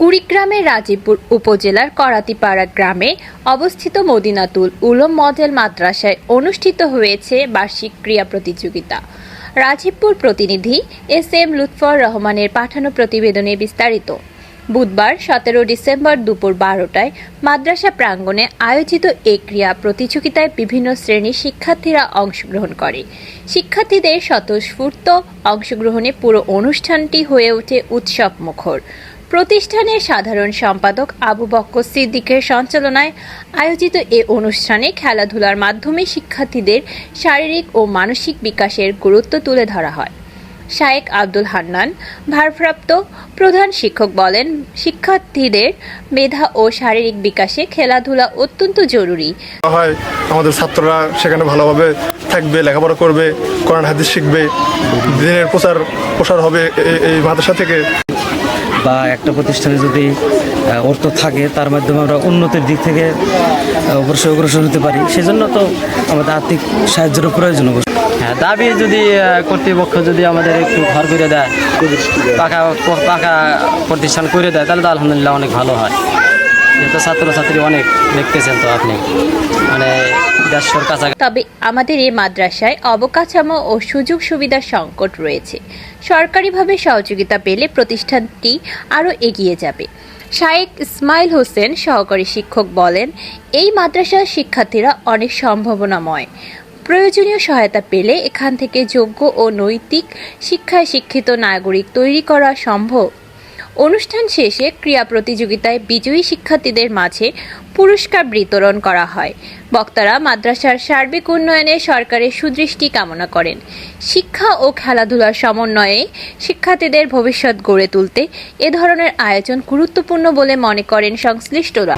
কুড়িগ্রামের রাজীবপুর উপজেলার করাতিপাড়া গ্রামে অবস্থিত মদিনাতুল উলম মডেল মাদ্রাসায় অনুষ্ঠিত হয়েছে বার্ষিক ক্রীড়া প্রতিযোগিতা। রাজীবপুর প্রতিনিধি এস এম লুৎফর রহমানের পাঠানো প্রতিবেদনে বিস্তারিত। বুধবার সতেরো ডিসেম্বর দুপুর বারোটায় মাদ্রাসা প্রাঙ্গণে আয়োজিত এই ক্রীড়া প্রতিযোগিতায় বিভিন্ন শ্রেণির শিক্ষার্থীরা অংশগ্রহণ করে। শিক্ষার্থীদের স্বতঃস্ফূর্ত অংশগ্রহণে পুরো অনুষ্ঠানটি হয়ে ওঠে উৎসব মুখর প্রতিষ্ঠানের সাধারণ সম্পাদক আবু বক্কর সিদ্দিকের সঞ্চালনায় আয়োজিত এ অনুষ্ঠানে খেলাধুলার মাধ্যমে শিক্ষার্থীদের শারীরিক ও মানসিক বিকাশের গুরুত্ব তুলে ধরা হয়। শায়েক আব্দুল হান্নান, ভারপ্রাপ্ত প্রধান শিক্ষক বলেন, শিক্ষার্থীদের মেধা ও শারীরিক বিকাশে খেলাধুলা অত্যন্ত জরুরি। হয়, আমাদের ছাত্ররা সেখানে ভালোভাবে থাকবে, লেখাপড়া করবে, কোরআন, হাদিস শিখবে, দিনের প্রচার প্রসার হবে এই মাদ্রাসা থেকে। বা একটা প্রতিষ্ঠানে যদি অর্থ থাকে, তার মাধ্যমে আমরা উন্নতির দিক থেকে অবশ্যই অগ্রসর হতে পারি। সেজন্য তো আমাদের আর্থিক সাহায্যের প্রয়োজন অবশ্যই হ্যাঁ দাবি যদি কর্তৃপক্ষ যদি আমাদের একটু ঘর করে দেয়, পাকা পাকা প্রতিষ্ঠান করে দেয়, তাহলে তো আলহামদুলিল্লাহ অনেক ভালো হয়। যেহেতু ছাত্রছাত্রী অনেক দেখতেছেন তো আপনি। মানে তবে আমাদের এই মাদ্রাসায় অবকাঠামো ও সুযোগ সুবিধার সংকট রয়েছে। সরকারিভাবে সহযোগিতা পেলে প্রতিষ্ঠানটি আরও এগিয়ে যাবে। শায়েক ইসমাইল হোসেন সহকারী শিক্ষক বলেন, এই মাদ্রাসার শিক্ষার্থীরা অনেক সম্ভাবনাময়। প্রয়োজনীয় সহায়তা পেলে এখান থেকে যোগ্য ও নৈতিক শিক্ষায় শিক্ষিত নাগরিক তৈরি করা সম্ভব। অনুষ্ঠান শেষে ক্রীড়া প্রতিযোগিতায় বিজয়ী শিক্ষার্থীদের মাঝে পুরস্কার বিতরণ করা হয়। বক্তারা মাদ্রাসার সার্বিক উন্নয়নে সরকারের সুদৃষ্টি কামনা করেন। শিক্ষা ও খেলাধুলার সমন্বয়ে শিক্ষার্থীদের ভবিষ্যৎ গড়ে তুলতে এ ধরনের আয়োজন গুরুত্বপূর্ণ বলে মনে করেন সংশ্লিষ্টরা।